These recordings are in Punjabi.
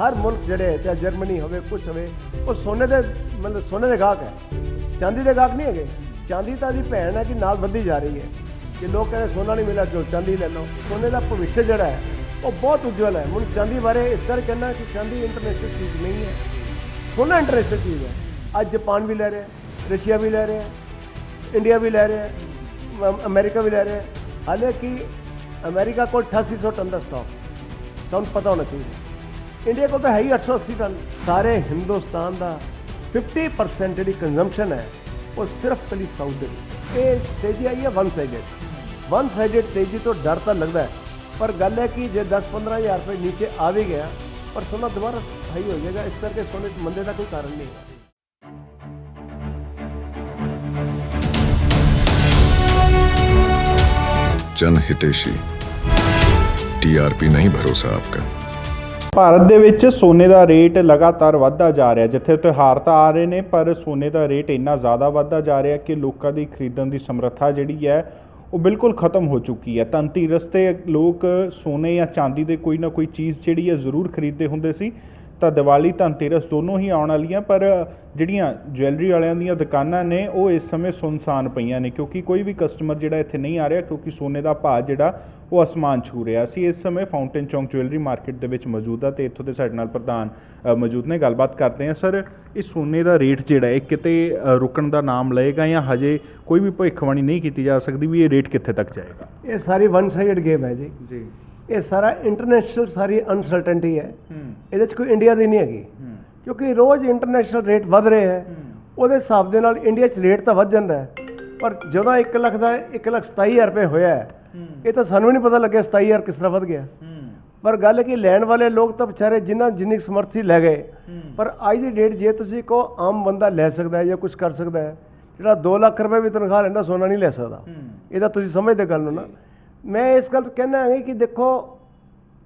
ਹਰ ਮੁਲਕ ਜਿਹੜੇ ਹੈ, ਚਾਹੇ ਜਰਮਨੀ ਹੋਵੇ ਕੁਝ ਹੋਵੇ ਉਹ ਸੋਨੇ ਦੇ ਮਤਲਬ ਸੋਨੇ ਦੇ ਗਾਹਕ ਹੈ। ਚਾਂਦੀ ਦੇ ਗਾਹਕ ਨਹੀਂ ਹੈਗੇ। ਚਾਂਦੀ ਤਾਂ ਦੀ ਭੈਣ ਹੈ ਕਿ ਨਾਲ ਵੱਧਦੀ ਜਾ ਰਹੀ ਹੈ। ਕਿ ਲੋਕ ਕਹਿੰਦੇ ਸੋਨਾ ਨਹੀਂ ਮਿਲਿਆ ਚਲੋ ਚਾਂਦੀ ਲੈ ਲਓ। ਸੋਨੇ ਦਾ ਭਵਿੱਖ ਜਿਹੜਾ ਹੈ ਉਹ ਬਹੁਤ ਉਜਵਲ ਹੈ। ਹੁਣ ਚਾਂਦੀ ਬਾਰੇ ਇਸ ਕਰਕੇ ਕਹਿਣਾ ਕਿ ਚਾਂਦੀ ਇੰਟਰਨੈਸ਼ਨਲ ਚੀਜ਼ ਨਹੀਂ ਹੈ। ਸੋਨਾ ਇੰਟਰਨੈਸ਼ਨਲ ਚੀਜ਼ ਹੈ। ਅੱਜ ਜਾਪਾਨ ਵੀ ਲੈ ਰਿਹਾ ਰਸ਼ੀਆ ਵੀ ਲੈ ਰਿਹਾ ਇੰਡੀਆ ਵੀ ਲੈ ਰਿਹਾ ਹੈ ਅਮਰੀਕਾ ਵੀ ਲੈ ਰਿਹਾ। ਹਾਲਾਂਕਿ ਅਮਰੀਕਾ ਕੋਲ 8800 ਟਨ ਦਾ ਸਟਾਕ ਸਾਨੂੰ ਪਤਾ ਹੋਣਾ ਚਾਹੀਦਾ। ਇੰਡੀਆ ਕੋਲ ਤਾਂ ਹੈ ਹੀ 880 ਟਨ ਸਾਰੇ ਹਿੰਦੁਸਤਾਨ ਦਾ 50% ਜਿਹੜੀ ਕੰਜ਼ੰਪਸ਼ਨ ਹੈ ਉਹ ਸਿਰਫ ਕਲੀ ਸਾਊਥ ਦੇ ਵਿੱਚ ਇਹ ਤੇਜ਼ੀ ਆਈ ਹੈ ਵਨ ਸਾਈਡਡ ਵਨ ਸਾਈਡਡ ਤੇਜ਼ੀ ਤੋਂ ਡਰ ਤਾਂ ਲੱਗਦਾ ਹੈ ਪਰ ਗੱਲ ਹੈ ਕਿ ਜੇ 10-15 ਹਜ਼ਾਰ ਰੁਪਏ ਨੀਚੇ ਆ ਵੀ ਗਿਆ ਪਰ ਸੋਨਾ ਦੁਬਾਰਾ ਹਾਈ ਹੋ ਜਾਏਗਾ ਇਸ ਕਰਕੇ ਸੋਨੇ 'ਚ ਮੰਦੇ ਦਾ ਕੋਈ ਕਾਰਨ ਨਹੀਂ ਹੈ जन हितेशी टीआरपी नहीं भरोसा आपका ਭਾਰਤ ਦੇ ਵਿੱਚ ਸੋਨੇ ਦਾ ਰੇਟ ਲਗਾਤਾਰ ਵੱਧਦਾ ਜਾ ਰਿਹਾ। ਜਿੱਥੇ ਤਿਉਹਾਰ ਤਾਂ ਆ ਰਹੇ ਨੇ, ਪਰ ਸੋਨੇ ਦਾ ਰੇਟ ਇੰਨਾ ਜ਼ਿਆਦਾ ਵੱਧਦਾ ਜਾ ਰਿਹਾ ਕਿ ਲੋਕਾਂ ਦੀ ਖਰੀਦਣ ਦੀ ਸਮਰੱਥਾ ਜਿਹੜੀ ਹੈ, ਉਹ ਬਿਲਕੁਲ ਖਤਮ ਹੋ ਚੁੱਕੀ ਹੈ। ਧਨਤੇਰਸ ਰਸਤੇ ਲੋਕ ਸੋਨੇ ਜਾਂ ਚਾਂਦੀ ਦੇ ਕੋਈ ਨਾ ਕੋਈ ਚੀਜ਼ ਜਿਹੜੀ ਹੈ ਜ਼ਰੂਰ ਖਰੀਦਦੇ ਹੁੰਦੇ ਸੀ। ਤਾਂ ਦੀਵਾਲੀ ਧਨਤੇਰਸ ਦੋਨੋਂ ਹੀ ਆਉਣ ਵਾਲੀਆਂ ਪਰ ਜਿਹੜੀਆਂ ਜਵੈਲਰੀ ਵਾਲਿਆਂ ਦੀਆਂ ਦੁਕਾਨਾਂ ਨੇ ਉਹ ਇਸ ਸਮੇਂ ਸੁਨਸਾਨ ਪਈਆਂ ਨੇ ਕਿਉਂਕਿ ਕੋਈ ਵੀ ਕਸਟਮਰ ਜਿਹੜਾ ਇੱਥੇ ਨਹੀਂ ਆ ਰਿਹਾ ਕਿਉਂਕਿ ਸੋਨੇ ਦਾ ਭਾਅ ਜਿਹੜਾ ਉਹ ਅਸਮਾਨ ਛੂ ਰਿਹਾ। ਸੀ ਇਸ ਸਮੇਂ ਫਾਊਂਟੇਨ ਚੌਂਕ ਜਵੈਲਰੀ ਮਾਰਕੀਟ ਦੇ ਵਿੱਚ ਮੌਜੂਦ ਆ ਤੇ ਇੱਥੋਂ ਦੇ ਸਾਡੇ ਨਾਲ ਪ੍ਰਧਾਨ ਮੌਜੂਦ ਨੇ। ਗੱਲਬਾਤ ਕਰਦੇ ਆ ਸਰ ਇਹ ਸੋਨੇ ਦਾ ਰੇਟ ਜਿਹੜਾ ਹੈ ਕਿਤੇ ਰੁਕਣ ਦਾ ਨਾਮ ਲਏਗਾ ਜਾਂ ਹਜੇ ਕੋਈ ਵੀ ਭਵਿੱਖਬਾਣੀ ਨਹੀਂ ਕੀਤੀ ਜਾ ਸਕਦੀ ਵੀ ਇਹ ਰੇਟ ਕਿੱਥੇ ਤੱਕ ਜਾਏਗਾ? ਇਹ ਸਾਰੀ ਵਨ ਸਾਈਡਡ ਗੇਮ ਹੈ ਜੀ। ਜੀ। ਇਹ ਸਾਰਾ ਇੰਟਰਨੈਸ਼ਨਲ ਸਾਰੀ ਅਨਸਰਟਨਟੀ ਹੈ। ਇਹਦੇ 'ਚ ਕੋਈ ਇੰਡੀਆ ਦੀ ਨਹੀਂ ਹੈਗੀ। ਕਿਉਂਕਿ ਰੋਜ਼ ਇੰਟਰਨੈਸ਼ਨਲ ਰੇਟ ਵਧ ਰਹੇ ਹੈ। ਉਹਦੇ ਹਿਸਾਬ ਦੇ ਨਾਲ ਇੰਡੀਆ 'ਚ ਰੇਟ ਤਾਂ ਵੱਧ ਜਾਂਦਾ ਹੈ। ਪਰ ਜਦੋਂ 1 ਲੱਖ ਦਾ 1 ਲੱਖ 27000 ਰੁਪਏ ਹੋਇਆ ਇਹ ਤਾਂ ਸਾਨੂੰ ਵੀ ਨਹੀਂ ਪਤਾ ਲੱਗਿਆ 27000 ਕਿਸ ਤਰ੍ਹਾਂ ਵੱਧ ਗਿਆ। ਪਰ ਗੱਲ ਹੈ ਕਿ ਲੈਣ ਵਾਲੇ ਲੋਕ ਤਾਂ ਵਿਚਾਰੇ ਜਿਨ੍ਹਾਂ ਜਿੰਨੀ ਸਮਰਥ ਲੈ ਗਏ ਪਰ ਅੱਜ ਦੀ ਡੇਟ ਜੇ ਤੁਸੀਂ ਕੋ ਆਮ ਬੰਦਾ ਲੈ ਸਕਦਾ ਹੈ ਜਾਂ ਕੁਝ ਕਰ ਸਕਦਾ ਹੈ ਜਿਹੜਾ 2 ਲੱਖ ਰੁਪਏ ਵੀ ਤਨਖਾਹ ਲੈਂਦਾ ਸੋਨਾ ਨਹੀਂ ਲੈ ਸਕਦਾ। ਇਹ ਤਾਂ ਤੁਸੀਂ ਸਮਝਦੇ ਗੱਲ ਨੂੰ ਨਾ। ਮੈਂ ਇਸ ਗੱਲ ਤੋਂ ਕਹਿਣਾ ਹੈ ਕਿ ਦੇਖੋ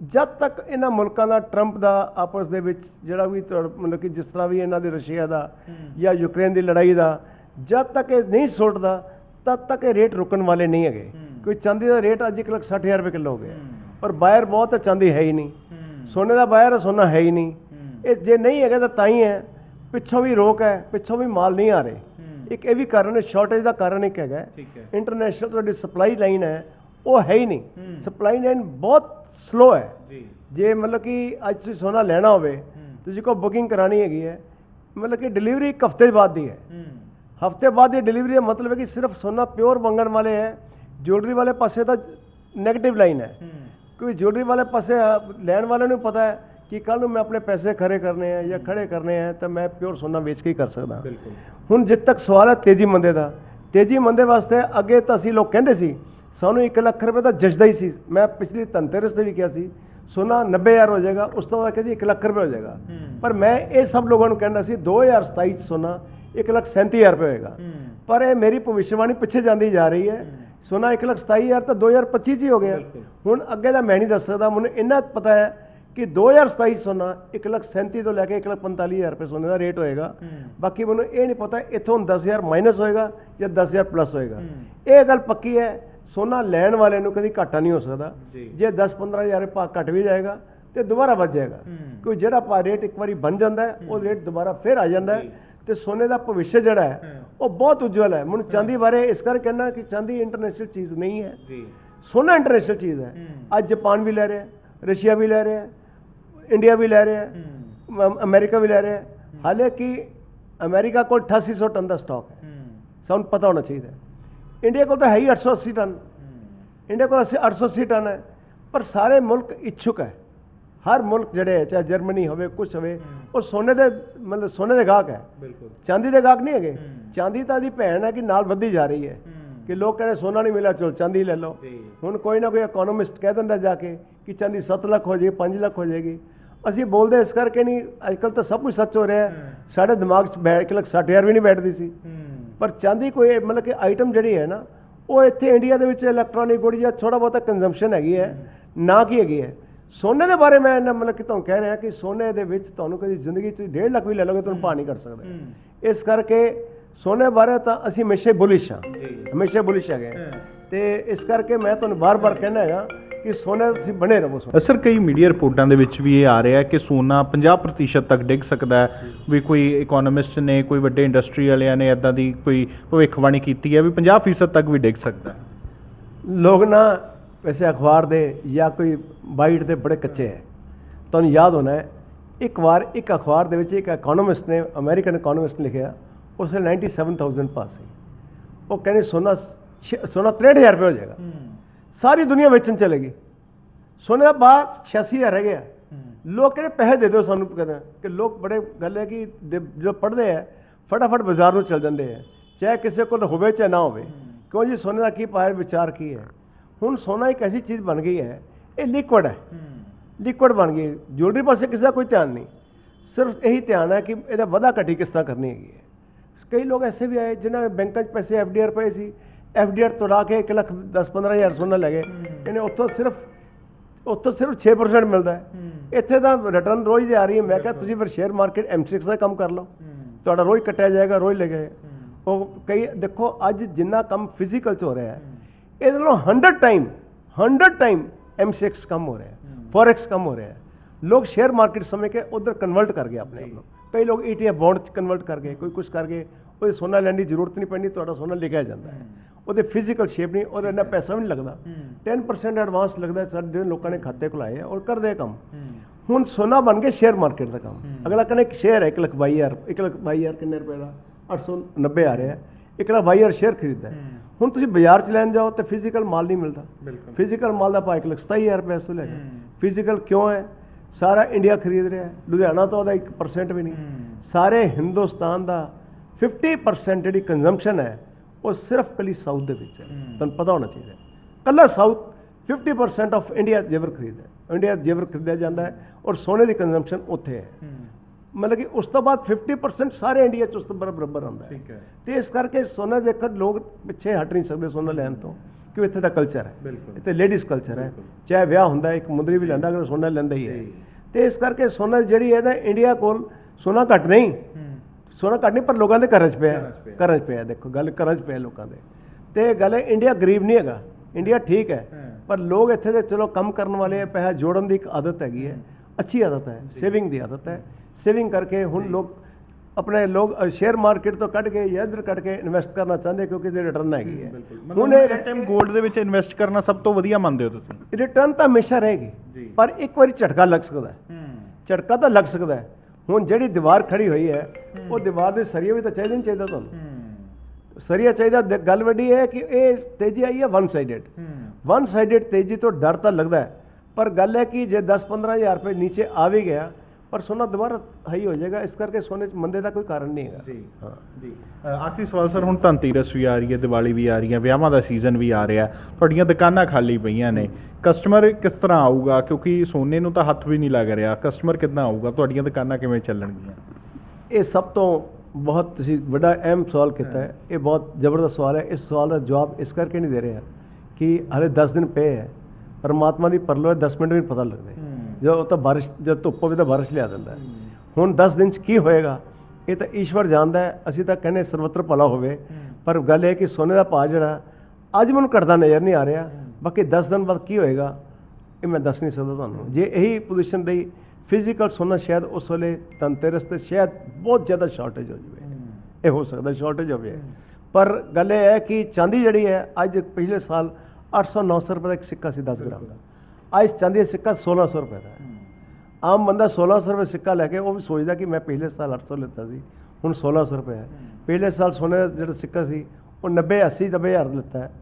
ਜਦ ਤੱਕ ਇਹਨਾਂ ਮੁਲਕਾਂ ਦਾ ਟਰੰਪ ਦਾ ਆਪਸ ਦੇ ਵਿੱਚ ਜਿਹੜਾ ਵੀ ਮਤਲਬ ਕਿ ਜਿਸ ਤਰ੍ਹਾਂ ਵੀ ਇਹਨਾਂ ਦੇ ਰਸ਼ੀਆ ਦਾ ਜਾਂ ਯੂਕਰੇਨ ਦੀ ਲੜਾਈ ਦਾ ਜਦ ਤੱਕ ਇਹ ਨਹੀਂ ਸੁੱਟਦਾ ਤਦ ਤੱਕ ਇਹ ਰੇਟ ਰੁਕਣ ਵਾਲੇ ਨਹੀਂ ਹੈਗੇ। ਕੋਈ ਚਾਂਦੀ ਦਾ ਰੇਟ ਅੱਜ ਇੱਕ ਲੱਖ ਸੱਠ ਹਜ਼ਾਰ ਰੁਪਏ ਕਿਲੋ ਹੋ ਗਿਆ। ਪਰ ਬਾਇਰ ਬਹੁਤ ਹੈ ਚਾਂਦੀ ਹੈ ਹੀ ਨਹੀਂ। ਸੋਨੇ ਦਾ ਬਾਇਰ ਸੋਨਾ ਹੈ ਹੀ ਨਹੀਂ। ਇਹ ਜੇ ਨਹੀਂ ਹੈਗਾ ਤਾਂ ਤਾਂ ਹੀ ਹੈ। ਪਿੱਛੋਂ ਵੀ ਰੋਕ ਹੈ ਪਿੱਛੋਂ ਵੀ ਮਾਲ ਨਹੀਂ ਆ ਰਹੇ। ਇੱਕ ਇਹ ਵੀ ਕਾਰਨ ਹੈ ਸ਼ਾਰਟੇਜ ਦਾ ਕਾਰਨ ਇੱਕ ਹੈਗਾ। ਇੰਟਰਨੈਸ਼ਨਲ ਤੁਹਾਡੀ ਸਪਲਾਈ ਲਾਈਨ ਹੈ। ਉਹ ਹੈ ਹੀ ਨਹੀਂ। ਸਪਲਾਈ ਲਾਈਨ ਬਹੁਤ ਸਲੋ ਹੈ। ਜੀ। ਜੇ ਮਤਲਬ ਕਿ ਅੱਜ ਤੁਸੀਂ ਸੋਨਾ ਲੈਣਾ ਹੋਵੇ ਤੁਸੀਂ ਕੋ ਬੁਕਿੰਗ ਕਰਾਣੀ ਹੈਗੀ ਹੈ ਮਤਲਬ ਕਿ ਡਿਲੀਵਰੀ ਇੱਕ ਹਫ਼ਤੇ ਬਾਅਦ ਦੀ ਹੈ। ਹਫ਼ਤੇ ਬਾਅਦ ਦੀ ਡਿਲੀਵਰੀ ਦਾ ਮਤਲਬ ਹੈ ਕਿ ਸਿਰਫ ਸੋਨਾ ਪਿਓਰ ਮੰਗਣ ਵਾਲੇ ਹੈ ਜੁਐਲਰੀ ਵਾਲੇ ਪਾਸੇ ਤਾਂ ਨੈਗੇਟਿਵ ਲਾਈਨ ਹੈ। ਕਿਉਂਕਿ ਜੁਐਲਰੀ ਵਾਲੇ ਪਾਸੇ ਲੈਣ ਵਾਲਿਆਂ ਨੂੰ ਪਤਾ ਹੈ ਕਿ ਕੱਲ ਨੂੰ ਮੈਂ ਆਪਣੇ ਪੈਸੇ ਖੜੇ ਕਰਨੇ ਆ ਜਾਂ ਖੜੇ ਕਰਨੇ ਆ ਤਾਂ ਮੈਂ ਪਿਓਰ ਸੋਨਾ ਵੇਚ ਕੇ ਹੀ ਕਰ ਸਕਦਾ। ਹੁਣ ਜਿੱਦ ਤੱਕ ਸਵਾਲ ਹੈ ਤੇਜ਼ੀ ਮੰਦੇ ਦਾ। ਤੇਜ਼ੀ ਮੰਦੇ ਵਾਸਤੇ ਅੱਗੇ ਤਾਂ ਅਸੀਂ ਲੋਕ ਕਹਿੰਦੇ ਸੀ ਸਾਨੂੰ 1 ਲੱਖ ਰੁਪਏ ਦਾ ਜਜਦਾ ਹੀ ਸੀ। ਮੈਂ ਪਿਛਲੀ ਧਨਤੇਰਸ ਤੇ ਵੀ ਕਿਹਾ ਸੀ ਸੋਨਾ 90000 ਹੋ ਜਾਏਗਾ ਉਸ ਤੋਂ ਬਾਅਦ ਕਿਹਾ ਜੀ 1 ਲੱਖ ਰੁਪਏ ਹੋ ਜਾਏਗਾ। ਪਰ ਮੈਂ ਇਹ ਸਭ ਲੋਕਾਂ ਨੂੰ ਕਹਿੰਦਾ ਸੀ 2027 ਚ ਸੋਨਾ 1 ਲੱਖ 37000 ਰੁਪਏ ਹੋਏਗਾ। ਪਰ ਇਹ ਮੇਰੀ ਭਵਿੱਖਬਾਣੀ ਪਿੱਛੇ ਜਾਂਦੀ ਜਾ ਰਹੀ ਹੈ। ਸੋਨਾ 1 ਲੱਖ 27000 ਤਾਂ 2025 ਚ ਹੀ ਹੋ ਗਿਆ। ਹੁਣ ਅੱਗੇ ਦਾ ਮੈਂ ਨਹੀਂ ਦੱਸ ਸਕਦਾ ਮੈਨੂੰ ਇੰਨਾ ਪਤਾ ਹੈ ਕਿ 2027 ਸੋਨਾ 1,37 ਤੋਂ ਲੈ ਕੇ 1,45,000 ਰੁਪਏ ਸੋਨੇ ਦਾ ਰੇਟ ਹੋਏਗਾ। ਬਾਕੀ ਮੈਨੂੰ ਇਹ ਨਹੀਂ ਪਤਾ ਇੱਥੋਂ 10000 ਮਾਈਨਸ ਹੋਏਗਾ ਜਾਂ 10000 ਪਲੱਸ ਹੋਏਗਾ। ਇਹ ਗੱਲ ਪੱਕੀ ਹੈ। ਸੋਨਾ ਲੈਣ ਵਾਲੇ ਨੂੰ ਕਦੀ ਘਾਟਾ ਨਹੀਂ ਹੋ ਸਕਦਾ। ਜੇ। 10-15000 ਰੁਪਏ ਭਾਅ ਘਟ ਵੀ ਜਾਏਗਾ ਤੇ ਦੁਬਾਰਾ ਵੱਧ ਜਾਏਗਾ। ਕੋਈ ਜਿਹੜਾ ਭਾਅ ਰੇਟ ਇੱਕ ਵਾਰੀ ਬਣ ਜਾਂਦਾ ਹੈ ਉਹ ਰੇਟ ਦੁਬਾਰਾ ਫਿਰ ਆ ਜਾਂਦਾ ਹੈ ਤੇ ਸੋਨੇ ਦਾ ਭਵਿੱਖ ਜਿਹੜਾ ਹੈ ਉਹ ਬਹੁਤ ਉਜਵਲ ਹੈ। ਮੈਨੂੰ ਚਾਂਦੀ ਬਾਰੇ ਇਸ ਕਰਕੇ ਕਹਿਣਾ ਕਿ ਚਾਂਦੀ ਇੰਟਰਨੈਸ਼ਨਲ ਚੀਜ਼ ਨਹੀਂ ਹੈ। ਜੀ। ਸੋਨਾ ਇੰਟਰਨੈਸ਼ਨਲ ਚੀਜ਼ ਹੈ। ਅੱਜ ਜਾਪਾਨ ਵੀ ਲੈ ਰਿਹਾ ਰਸ਼ੀਆ ਵੀ ਲੈ ਰਿਹਾ ਇੰਡੀਆ ਵੀ ਲੈ ਰਿਹਾ ਅਮਰੀਕਾ ਵੀ ਲੈ ਰਿਹਾ ਹੈ। ਹਾਲਾਂਕਿ ਅਮਰੀਕਾ ਕੋਲ 8800 ਟਨ ਦਾ ਸਟਾਕ ਹੈ। ਸਾਨੂੰ ਪਤਾ ਹੋਣਾ ਚਾਹੀਦਾ ਹੈ। ਇੰਡੀਆ ਕੋਲ ਤਾਂ ਹੈ ਹੀ 880 ਟਨ। ਇੰਡੀਆ ਕੋਲ ਅਸੀਂ 880 ਟਨ ਹੈ। ਪਰ ਸਾਰੇ ਮੁਲਕ ਇੱਛੁਕ ਹੈ। ਹਰ ਮੁਲਕ ਜਿਹੜੇ ਹੈ ਚਾਹੇ ਜਰਮਨੀ ਹੋਵੇ ਕੁਝ ਹੋਵੇ ਉਹ ਸੋਨੇ ਦੇ ਮਤਲਬ ਸੋਨੇ ਦੇ ਗਾਹਕ ਹੈ। ਬਿਲਕੁਲ। ਚਾਂਦੀ ਦੇ ਗਾਹਕ ਨਹੀਂ ਹੈਗੇ। ਚਾਂਦੀ ਤਾਂ ਦੀ ਭੈਣ ਹੈ ਕਿ ਨਾਲ ਵੱਧਦੀ ਜਾ ਰਹੀ ਹੈ। ਕਿ ਲੋਕ ਕਹਿੰਦੇ ਸੋਨਾ ਨਹੀਂ ਮਿਲਿਆ ਚਲੋ ਚਾਂਦੀ ਲੈ ਲਓ। ਹੁਣ ਕੋਈ ਨਾ ਕੋਈ ਇਕਨੋਮਿਸਟ ਕਹਿ ਦਿੰਦਾ ਜਾ ਕੇ ਕਿ ਚਾਂਦੀ 7 ਲੱਖ ਹੋ ਜਾਏਗੀ 5 ਲੱਖ ਹੋ ਜਾਏਗੀ। ਅਸੀਂ ਬੋਲਦੇ ਇਸ ਕਰਕੇ ਨਹੀਂ ਅੱਜਕੱਲ ਤਾਂ ਸਭ ਕੁਝ ਸੱਚ ਹੋ ਰਿਹਾ ਹੈ। ਸਾਡੇ ਦਿਮਾਗ 'ਚ ਬੈਠ ਇੱਕ ਲੱਖ 60 ਹਜ਼ਾਰ ਵੀ ਨਹੀਂ ਬੈਠਦੀ ਸੀ। ਪਰ ਚਾਂਦੀ ਕੋਈ ਮਤਲਬ ਕਿ ਆਈਟਮ ਜਿਹੜੀ ਹੈ ਨਾ ਉਹ ਇੱਥੇ ਇੰਡੀਆ ਦੇ ਵਿੱਚ ਇਲੈਕਟ੍ਰੋਨਿਕ ਗੁੜੀ ਜਾਂ ਥੋੜਾ ਬਹੁਤਾ ਕੰਜ਼ੰਪਸ਼ਨ ਹੈਗੀ ਹੈ ਨਾ ਕੀ ਹੈਗੀ ਹੈ। ਸੋਨੇ ਦੇ ਬਾਰੇ ਮੈਂ ਇਹਨਾਂ ਮਤਲਬ ਕਿ ਤੁਹਾਨੂੰ ਕਹਿ ਰਿਹਾ ਕਿ ਸੋਨੇ ਦੇ ਵਿੱਚ ਤੁਹਾਨੂੰ ਕਦੀ ਜ਼ਿੰਦਗੀ 'ਚ 1.5 ਲੱਖ ਵੀ ਲੈ ਲਓਗੇ ਤੁਹਾਨੂੰ ਨਹੀਂ ਕਰ ਸਕਦੇ। ਇਸ ਕਰਕੇ ਸੋਨੇ ਬਾਰੇ ਤਾਂ ਅਸੀਂ ਹਮੇਸ਼ਾ ਬੁਲਿਸ਼ ਹਾਂ। ਹਮੇਸ਼ਾ ਬੁਲਿਸ਼ ਹੈਗੇ। ਤੇ ਇਸ ਕਰਕੇ ਮੈਂ ਤੁਹਾਨੂੰ ਬਾਰ-ਬਾਰ ਕਹਿਣਾ ਹੈਗਾ ਕਿ ਸੋਨੇ ਤੁਸੀਂ ਬਣੇ ਰਹੋ ਸੋਨੇ। ਅਸਰ ਕਈ ਮੀਡੀਆ ਰਿਪੋਰਟਾਂ ਦੇ ਵਿੱਚ ਵੀ ਇਹ ਆ ਰਿਹਾ ਹੈ ਕਿ ਸੋਨਾ 50% ਤੱਕ ਡਿੱਗ ਸਕਦਾ ਹੈ। ਵੀ ਕੋਈ ਇਕਨੋਮਿਸਟ ਨੇ ਕੋਈ ਵੱਡੇ ਇੰਡਸਟਰੀ ਵਾਲਿਆਂ ਨੇ ਇਦਾਂ ਦੀ ਕੋਈ ਭਵਿੱਖਬਾਣੀ ਕੀਤੀ ਹੈ ਵੀ 50% ਤੱਕ ਵੀ ਡਿੱਗ ਸਕਦਾ ਹੈ। ਲੋਕ ਨਾ ਵੈਸੇ ਅਖਬਾਰ ਦੇ ਜਾਂ ਕੋਈ ਬਾਈਟ ਦੇ ਬੜੇ ਕੱਚੇ ਹੈ। ਤੁਹਾਨੂੰ ਯਾਦ ਹੋਣਾ ਹੈ ਇੱਕ ਵਾਰ ਇੱਕ ਅਖਬਾਰ ਦੇ ਵਿੱਚ ਇੱਕ ਇਕਨੋਮਿਸਟ ਨੇ ਅਮਰੀਕਨ ਇਕਨੋਮਿਸਟ ਲਿਖਿਆ ਉਸ ਨੇ 97000 ਪਾਸ ਸੀ ਉਹ ਕਹਿੰਦੇ ਸੋਨਾ ਛ- ਸੋਨਾ 63000 ਰੁਪਏ ਹੋ ਜਾਏਗਾ। ਸਾਰੀ ਦੁਨੀਆ ਵੇਚਣ ਚਲੇਗੀ। ਸੋਨੇ ਦਾ ਬਾਅਦ 86000 ਰਹਿ ਗਿਆ। ਲੋਕ ਕਹਿੰਦੇ ਪੈਸੇ ਦੇ ਦਿਓ ਸਾਨੂੰ ਕਹਿੰਦੇ ਕਿ ਲੋਕ ਬੜੇ ਗੱਲ ਹੈ ਕਿ ਦੇ- ਜਦੋਂ ਪੜ੍ਹਦੇ ਆ ਫਟਾਫਟ ਬਾਜ਼ਾਰ ਨੂੰ ਚਲ ਜਾਂਦੇ ਆ। ਚਾਹੇ ਕਿਸੇ ਕੋਲ ਹੋਵੇ ਚਾਹੇ ਨਾ ਹੋਵੇ। ਕਿਉਂ ਜੀ? ਸੋਨੇ ਦਾ ਕੀ ਪਾਇਆ ਵਿਚਾਰ ਕੀ ਹੈ? ਹੁਣ ਸੋਨਾ ਇੱਕ ਐਸੀ ਚੀਜ਼ ਬਣ ਗਈ ਹੈ ਇਹ ਲਿਕਵਿਡ ਹੈ। ਲਿਕਵਿਡ ਬਣ ਗਈ। ਜੁਐਲਰੀ ਪਾਸੇ ਕਿਸੇ ਦਾ ਕੋਈ ਧਿਆਨ ਨਹੀਂ। ਸਿਰਫ ਇਹੀ ਧਿਆਨ ਹੈ ਕਿ ਇਹਦਾ ਵਾਧਾ ਘਟੀ ਕਿਸ ਤਰ੍ਹਾਂ ਕਰਨੀ ਹੈਗੀ ਹੈ। ਕਈ ਲੋਕ ਐਸੇ ਵੀ ਆਏ ਜਿਨ੍ਹਾਂ ਨੇ ਬੈਂਕਾਂ 'ਚ ਪੈਸੇ ਐਫਡੀਆਰ ਪਏ ਸੀ। ਐਫਡੀਆਰ ਤੁੜਾ ਕੇ 1 ਲੱਖ 10 15000 ਸੋਨਾ ਲੈ ਗਏ। ਇਹਨੇ ਉੱਥੋਂ ਸਿਰਫ ਉੱਥੋਂ ਸਿਰਫ 6% ਮਿਲਦਾ ਹੈ। ਇੱਥੇ ਤਾਂ ਰਿਟਰਨ ਰੋਜ਼ ਦੀ ਆ ਰਹੀ ਹੈ। ਮੈਂ ਕਿਹਾ ਤੁਸੀਂ ਫਿਰ ਸ਼ੇਅਰ ਮਾਰਕੀਟ M6 ਦਾ ਕੰਮ ਕਰ ਲਓ। ਤੁਹਾਡਾ ਰੋਜ਼ ਕੱਟਿਆ ਜਾਏਗਾ ਰੋਜ਼ ਲੈ ਗਏ ਉਹ ਕਈ ਦੇਖੋ ਅੱਜ ਜਿੰਨਾ ਕੰਮ ਫਿਜ਼ੀਕਲ 'ਚ ਹੋ ਰਿਹਾ ਹੈ ਇਹਦੇ ਨਾਲੋਂ 100 ਟਾਈਮ 100 ਟਾਈਮ M6 ਕੰਮ ਹੋ ਰਿਹਾ ਹੈ। ਫੋਰੈਕਸ ਕੰਮ ਹੋ ਰਿਹਾ ਹੈ। ਲੋਕ ਸ਼ੇਅਰ ਮਾਰਕੀਟ ਸਮਝ ਕੇ ਉਧਰ ਕਨਵਰਟ ਕਰ ਗਏ ਆਪਣੇ ਆਪ ਨੂੰ। ਕਈ ਲੋਕ ETF ਬੌਂਡ ਚ ਕਨਵਰਟ ਕਰ ਗਏ ਕੋਈ ਕੁਝ ਕਰ ਗਏ। ਉਹਦੇ ਸੋਨਾ ਲੈਣ ਦੀ ਜ਼ਰੂਰਤ ਨਹੀਂ ਪੈਂਦੀ ਤੁਹਾਡਾ ਸੋਨਾ ਲਿਖਿਆ ਜਾਂਦਾ ਹੈ। ਉਹਦੇ ਫਿਜ਼ੀਕਲ ਸ਼ੇਪ ਨਹੀਂ ਉਹਦਾ ਇੰਨਾ ਪੈਸਾ ਵੀ ਨਹੀਂ ਲੱਗਦਾ। 10% ਐਡਵਾਂਸ ਲੱਗਦਾ ਸਾਡੇ ਜਿਹੜੇ ਲੋਕਾਂ ਨੇ ਖਾਤੇ ਖੁਲਾਏ ਔਰ ਕਰਦੇ ਕੰਮ। ਹੁਣ ਸੋਨਾ ਬਣ ਕੇ ਸ਼ੇਅਰ ਮਾਰਕੀਟ ਦਾ ਕੰਮ। ਅਗਲਾ ਕਹਿੰਦਾ ਇੱਕ ਸ਼ੇਅਰ ਹੈ 1 ਲੱਖ 22000 1 ਲੱਖ 22000 ਕਿੰਨੇ ਰੁਪਏ ਦਾ? 890 ਆ ਰਿਹਾ 1 ਲੱਖ 22000 ਸ਼ੇਅਰ ਖਰੀਦਦਾ ਹੁਣ ਤੁਸੀਂ ਬਾਜ਼ਾਰ ਚ ਲੈਣ ਜਾਓ ਤੇ ਫਿਜ਼ੀਕਲ ਮਾਲ ਨਹੀਂ ਮਿਲਦਾ। ਫਿਜ਼ੀਕਲ ਮਾਲ ਦਾ ਭਾਅ 1 ਲੱਖ 27000 ਰੁਪਏ ਇਸ ਵੇਲੇ ਹੈਗਾ ਫਿਜ਼ੀਕਲ ਕਿਉਂ ਹੈ? ਸਾਰਾ ਇੰਡੀਆ ਖਰੀਦ ਰਿਹਾ ਹੈ। ਲੁਧਿਆਣਾ ਤਾਂ ਉਹਦਾ 1% ਵੀ ਨਹੀਂ। ਸਾਰੇ ਹਿੰਦੁਸਤਾਨ ਦਾ 50% ਜਿਹੜੀ ਕੰਜ਼ੰਪਸ਼ਨ ਹੈ ਉਹ ਸਿਰਫ ਕਲੀ ਸਾਊਥ ਦੇ ਵਿੱਚ ਹੈ। ਤੁਹਾਨੂੰ ਪਤਾ ਹੋਣਾ ਚਾਹੀਦਾ ਕੱਲਾ ਸਾਊਥ 50% ਆਫ ਇੰਡੀਆ ਜੇਵਰ ਖਰੀਦਦਾ ਹੈ। ਇੰਡੀਆ ਜੇਵਰ ਖਰੀਦਿਆ ਜਾਂਦਾ ਹੈ ਔਰ ਸੋਨੇ ਦੀ ਕੰਜ਼ੰਪਸ਼ਨ ਉੱਥੇ ਹੈ। ਮਤਲਬ ਕਿ ਉਸ ਤੋਂ ਬਾਅਦ 50% ਸਾਰੇ ਇੰਡੀਆ ਚ ਉਸ ਤੋਂ ਬਰਾਬਰ ਬਰਾਬਰ ਆਉਂਦਾ ਹੈ। ਤੇ ਇਸ ਕਰਕੇ ਸੋਨਾ ਦੇਖਣ ਲੋਕ ਪਿੱਛੇ ਹਟ ਨਹੀਂ ਸਕਦੇ ਸੋਨਾ ਲੈਣ ਤੋਂ ਕਿਉਂ ਇੱਥੇ ਦਾ ਕਲਚਰ ਹੈ। ਇੱਥੇ ਲੇਡੀਜ਼ ਕਲਚਰ ਹੈ। ਚਾਹੇ ਵਿਆਹ ਹੁੰਦਾ ਇੱਕ ਮੁੰਦਰੀ ਵੀ ਲੈਂਦਾ ਅਗਰ ਸੋਨਾ ਲੈਂਦਾ ਹੀ ਹੈ। ਤੇ ਇਸ ਕਰਕੇ ਸੋਨਾ ਜਿਹੜੀ ਹੈ ਨਾ ਇੰਡੀਆ ਕੋਲ ਸੋਨਾ ਘੱਟ ਨਹੀਂ। ਸੋਨਾ ਘੱਟ ਨਹੀਂ ਪਰ ਲੋਕਾਂ ਦੇ 'ਚ ਪਿਆ। 'ਚ ਪਿਆ। ਦੇਖੋ ਗੱਲ 'ਚ ਪਿਆ ਲੋਕਾਂ ਦੇ। ਤੇ ਗੱਲ ਹੈ ਇੰਡੀਆ ਗਰੀਬ ਨਹੀਂ ਹੈਗਾ। ਇੰਡੀਆ ਠੀਕ ਹੈ। ਪਰ ਲੋਕ ਇੱਥੇ ਦੇ ਚਲੋ ਕੰਮ ਕਰਨ ਵਾਲੇ ਪੈਸਾ ਜੋੜਨ ਦੀ ਇੱਕ ਆਦਤ ਹੈਗੀ ਹੈ। ਅੱਛੀ ਆਦਤ ਹੈ ਸੇਵਿੰਗ ਦੀ ਆਦਤ ਹੈ। ਸੇਵਿੰਗ ਕਰਕੇ ਹੁਣ ਲੋਕ ਆਪਣੇ ਲੋਕ ਸ਼ੇਅਰ ਮਾਰਕੀਟ ਤੋਂ ਕੱਢ ਕੇ ਜਾਂ ਇੱਧਰ ਕੱਢ ਕੇ ਇਨਵੈਸਟ ਕਰਨਾ ਚਾਹੁੰਦੇ ਕਿਉਂਕਿ ਇਹਦੀ ਰਿਟਰਨ ਹੈਗੀ ਹੈ। ਹੁਣ ਇਸ ਟਾਈਮ 골ਡ ਦੇ ਵਿੱਚ ਇਨਵੈਸਟ ਕਰਨਾ ਸਭ ਤੋਂ ਵਧੀਆ ਮੰਨਦੇ ਹੋ ਤੁਸੀਂ? ਰਿਟਰਨ ਤਾਂ ਹਮੇਸ਼ਾ ਰਹੇਗੀ। ਪਰ ਇੱਕ ਵਾਰੀ ਝਟਕਾ ਲੱਗ ਸਕਦਾ ਹੈ। ਝਟਕਾ ਤਾਂ ਲੱਗ ਸਕਦਾ ਹੈ। ਹੁਣ ਜਿਹੜੀ ਦੀਵਾਰ ਖੜੀ ਹੋਈ ਹੈ ਉਹ ਦੀਵਾਰ ਦੇ ਸਰੀਏ ਵੀ ਤਾਂ ਚਾਹੀਦੇ ਨਹੀਂ ਚਾਹੀਦਾ ਤੁਹਾਨੂੰ। ਸਰੀਆ ਚਾਹੀਦਾ ਗੱਲ ਵੱਡੀ ਹੈ ਕਿ ਇਹ ਤੇਜ਼ੀ ਆਈ ਹੈ ਵਨ ਸਾਈਡਡ ਵਨ ਸਾਈਡਡ ਤੇਜ਼ੀ ਤੋਂ ਡਰ ਤਾਂ ਲੱਗਦਾ ਹੈ ਪਰ ਗੱਲ ਹੈ ਕਿ ਜੇ 10-15000 ਰੁਪਏ ਨੀਚੇ ਆ ਵੀ ਗਿਆ ਪਰ ਸੋਨਾ ਦੁਬਾਰਾ ਹਾਈ ਹੋ ਜਾਏਗਾ ਇਸ ਕਰਕੇ ਸੋਨੇ 'ਚ ਮੰਦੇ ਦਾ ਕੋਈ ਕਾਰਨ ਨਹੀਂ ਹੈਗਾ ਜੀ ਹਾਂ ਜੀ ਆਖਰੀ ਸਵਾਲ ਸਰ ਹੁਣ ਧਨਤੇਰਸ ਵੀ ਆ ਰਹੀ ਹੈ ਦੀਵਾਲੀ ਵੀ ਆ ਰਹੀ ਹੈ ਵਿਆਹਾਂ ਦਾ ਸੀਜ਼ਨ ਵੀ ਆ ਰਿਹਾ ਤੁਹਾਡੀਆਂ ਦੁਕਾਨਾਂ ਖਾਲੀ ਪਈਆਂ ਨੇ ਕਸਟਮਰ ਕਿਸ ਤਰ੍ਹਾਂ ਆਊਗਾ ਕਿਉਂਕਿ ਸੋਨੇ ਨੂੰ ਤਾਂ ਹੱਥ ਵੀ ਨਹੀਂ ਲੱਗ ਰਿਹਾ ਕਸਟਮਰ ਕਿੱਦਾਂ ਆਊਗਾ ਤੁਹਾਡੀਆਂ ਦੁਕਾਨਾਂ ਕਿਵੇਂ ਚੱਲਣਗੀਆਂ ਇਹ ਸਭ ਤੋਂ ਬਹੁਤ ਤੁਸੀਂ ਵੱਡਾ ਅਹਿਮ ਸਵਾਲ ਕੀਤਾ ਹੈ ਇਹ ਬਹੁਤ ਜ਼ਬਰਦਸਤ ਸਵਾਲ ਹੈ ਇਸ ਸਵਾਲ ਦਾ ਜਵਾਬ ਇਸ ਕਰਕੇ ਨਹੀਂ ਦੇ ਰਹੇ ਕਿ ਹਲੇ 10 ਦਿਨ ਪਏ ਹੈ ਪਰਮਾਤਮਾ ਦੀ ਪਰਲੋ ਹੈ 10 ਮਿੰਟ ਵੀ ਪਤਾ ਲੱਗਦੇ ਜਦੋਂ ਤਾਂ ਬਾਰਿਸ਼, ਜਦ ਧੁੱਪ ਹੋਵੇ ਤਾਂ ਬਾਰਿਸ਼ ਲਿਆ ਦਿੰਦਾ ਹੈ। ਹੁਣ 10 ਦਿਨ ਚ ਕੀ ਹੋਏਗਾ? ਇਹ ਤਾਂ ਈਸ਼ਵਰ ਜਾਣਦਾ ਹੈ, ਅਸੀਂ ਤਾਂ ਕਹਿੰਦੇ ਸਰਵਤਰ ਭਲਾ ਹੋਵੇ। ਪਰ ਗੱਲ ਇਹ ਕਿ ਸੋਨੇ ਦਾ ਭਾਅ ਜਿਹੜਾ, ਅੱਜ ਮੈਨੂੰ ਘਟਦਾ ਨਜ਼ਰ ਨਹੀਂ ਆ ਰਿਹਾ। ਬਾਕੀ 10 ਦਿਨ ਬਾਅਦ ਕੀ ਹੋਏਗਾ, ਇਹ ਮੈਂ ਦੱਸ ਨਹੀਂ ਸਕਦਾ ਤੁਹਾਨੂੰ। ਜੇ ਇਹੀ ਪੋਜੀਸ਼ਨ ਰਹੀ ਫਿਜ਼ੀਕਲ ਸੋਨਾ ਸ਼ਾਇਦ ਉਸ ਵੇਲੇ ਧਨਤੇਰਸ ਤੇ ਸ਼ਾਇਦ ਬਹੁਤ ਜ਼ਿਆਦਾ ਸ਼ਾਰਟੇਜ ਹੋ ਜਾਵੇ। ਇਹ ਹੋ ਸਕਦਾ ਸ਼ਾਰਟੇਜ ਹੋਵੇ। ਪਰ ਗੱਲ ਇਹ ਹੈ ਕਿ ਚਾਂਦੀ ਜਿਹੜੀ ਹੈ, ਅੱਜ ਪਿਛਲੇ ਸਾਲ 800 900 ਰੁਪਏ ਦਾ ਇੱਕ ਸਿੱਕਾ ਸੀ 10 ਗ੍ਰਾਮ। ਦਾ ਅੱਜ ਚਾਂਦੀ ਦਾ ਸਿੱਕਾ 1600 ਰੁਪਏ ਦਾ ਹੈ। ਆਮ ਬੰਦਾ 1600 ਰੁਪਏ ਸਿੱਕਾ ਲੈ ਕੇ ਉਹ ਵੀ ਸੋਚਦਾ ਕਿ ਮੈਂ ਪਿਛਲੇ ਸਾਲ 800 ਲਿੱਤਾ ਸੀ ਹੁਣ 1600 ਰੁਪਏ ਹੈ। ਪਿਛਲੇ ਸਾਲ ਸੋਨੇ ਦਾ ਜਿਹੜਾ ਸਿੱਕਾ ਸੀ ਉਹ 90 80 90 ਹਜ਼ਾਰ ਲਿੱਤਾ ਹੈ।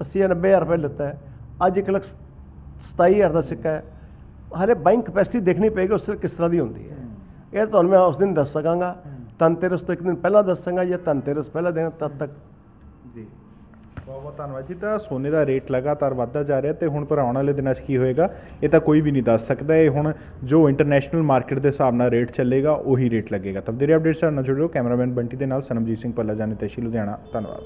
80 ਜਾਂ 90 ਹਜ਼ਾਰ ਰੁਪਏ ਲਿੱਤਾ ਹੈ। ਅੱਜ 1 ਲੱਖ 27 ਹਜ਼ਾਰ ਦਾ ਸਿੱਕਾ ਹੈ। ਹਾਲੇ ਬਾਇੰਗ ਕਪੈਸਿਟੀ ਦੇਖਣੀ ਪਏਗੀ ਉਸ ਕਿਸ ਤਰ੍ਹਾਂ ਦੀ ਹੁੰਦੀ ਹੈ। ਇਹ ਤੁਹਾਨੂੰ ਮੈਂ ਉਸ ਦਿਨ ਦੱਸ ਸਕਾਂਗਾ। ਧਨਤੇਰਸ ਤੋਂ ਇੱਕ ਦਿਨ ਪਹਿਲਾਂ ਦੱਸਾਂਗਾ ਜਾਂ ਧਨਤੇਰਸ ਪਹਿਲਾਂ ਦੇਣਾ ਤਦ ਤੱਕ। ਜੀ। ਬਹੁਤ ਬਹੁਤ ਧੰਨਵਾਦ ਜੀ। ਤਾਂ ਸੋਨੇ ਦਾ ਰੇਟ ਲਗਾਤਾਰ ਵੱਧਦਾ ਜਾ ਰਿਹਾ ਤੇ ਹੁਣ ਪਰ ਆਉਣ ਵਾਲੇ ਦਿਨਾਂ 'ਚ ਕੀ ਹੋਏਗਾ? ਇਹ ਤਾਂ ਕੋਈ ਵੀ ਨਹੀਂ ਦੱਸ ਸਕਦਾ। ਇਹ ਹੁਣ ਜੋ ਇੰਟਰਨੈਸ਼ਨਲ ਮਾਰਕੀਟ ਦੇ ਹਿਸਾਬ ਨਾਲ ਰੇਟ ਚੱਲੇਗਾ, ਉਹੀ ਰੇਟ ਲੱਗੇਗਾ। ਤਬਦੀਰੀ ਅਪਡੇਟਸ ਨਾਲ ਜੁੜਿਓ ਕੈਮਰਾਮੈਨ ਬੰਟੀ ਦੇ ਨਾਲ ਸਨਮਜੀਤ ਸਿੰਘ ਪੱਲਾ ਜਾਨੇ ਤੇਸ਼ੀ ਲੁਧਿਆਣਾ। ਧੰਨਵਾਦ।